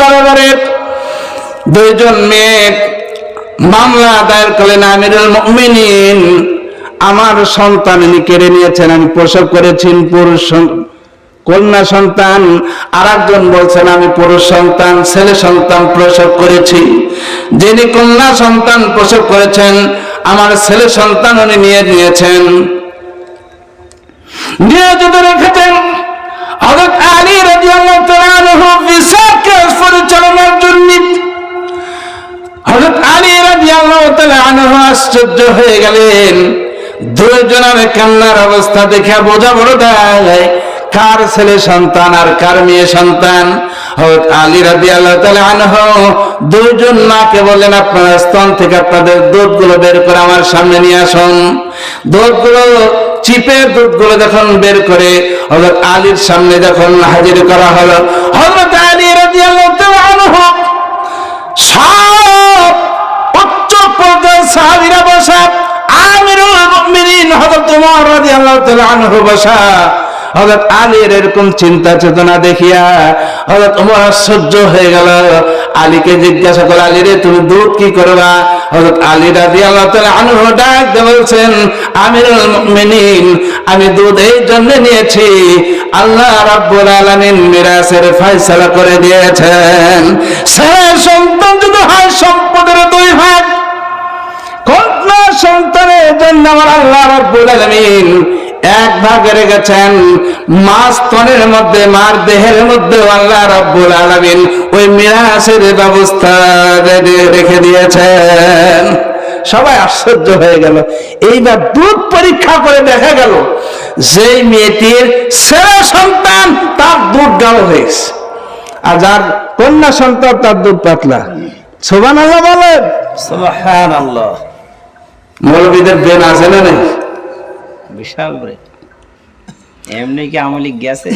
দরবারে দুইজন মেয়ে মামলা দায়ের করলেন, আমিরুল আমার সন্তান ইনি কেড়ে নিয়েছেন, আমি প্রসব করেছি, পুরুষ কন্যা সন্তান। আর একজন বলছেন, আমি পুরুষ সন্তান, ছেলে সন্তান প্রসব করেছি। যিনি কন্যা সন্তান প্রসব করেছেন, আমার ছেলে সন্তান উনি নিয়ে নিয়েছেন। নিয়ে যদি রেখেছেন আশ্চর্য হয়ে গেলেন। কান্নার অবস্থা বোঝা কার ছেলে সন্তান আর কার মেয়ে সন্তান। আলী রাদিয়াল্লাহু তাআলা আনহু দুইজন মাকে বললেন, আপনারা স্তন থেকে আপনাদের দুধগুলো বের করে আমার সামনে নিয়ে আসুন। দুধগুলো চিপের দুধগুলো যখন বের করে হযরত আলীর সামনে যখন হাজির করা হলো, হযরত আলী রাদিয়াল্লাহু তাআলা আনহু সব উচ্চ পর্যায়ের সাহাবীরা বসা, আমিরুল মুমিনিন হযরত ওমর রাদিয়াল্লাহু তাআলা আনহু বসা, হযরত আলীর এরকম চিন্তা চেতনা দেখিয়া হযরত ওমর আশ্চর্য হয়ে গেল। আলীকে জিজ্ঞাসা করে আলী রে, তুমি দুধ কি করবা? হযরত আলী রাদিয়াল্লাহু তাআলা আনহু ডাক দিয়ে বলছেন, আমিরুল মুমিনিন, আমি দুধ এই জন্য নিয়েছি, আল্লাহ রাব্বুল আলামিন মিরাসের ফয়সালা করে দিয়েছেন। ছেলে সন্তান যদি হয়, সম্পদের দুই ভাগ। কন্যা সন্তানের জন্য আমার আল্লাহ রাব্বুল আলামিন এক ভাগে রেখেছেন। মা তনের মধ্যে মার দেহের মধ্যে আল্লাহ রাব্বুল আলামিন ওই মিরাসের ব্যবস্থা রেখে দিয়েছেন। সবাই আশ্চর্য হয়ে গেল। এইবার দুধ পরীক্ষা করে দেখা গেল যেই মেয়েটির ছেলে সন্তান তার দুধ গাঢ় হয়েছে আর যার কন্যা সন্তান তার দুধ পাতলা। সোবান আল্লাহ বলেন। সুবহানাল্লাহ। মৌলবীদের বেন আছে না নেই? বিশাল রে এমনি কি আমলি গেছে?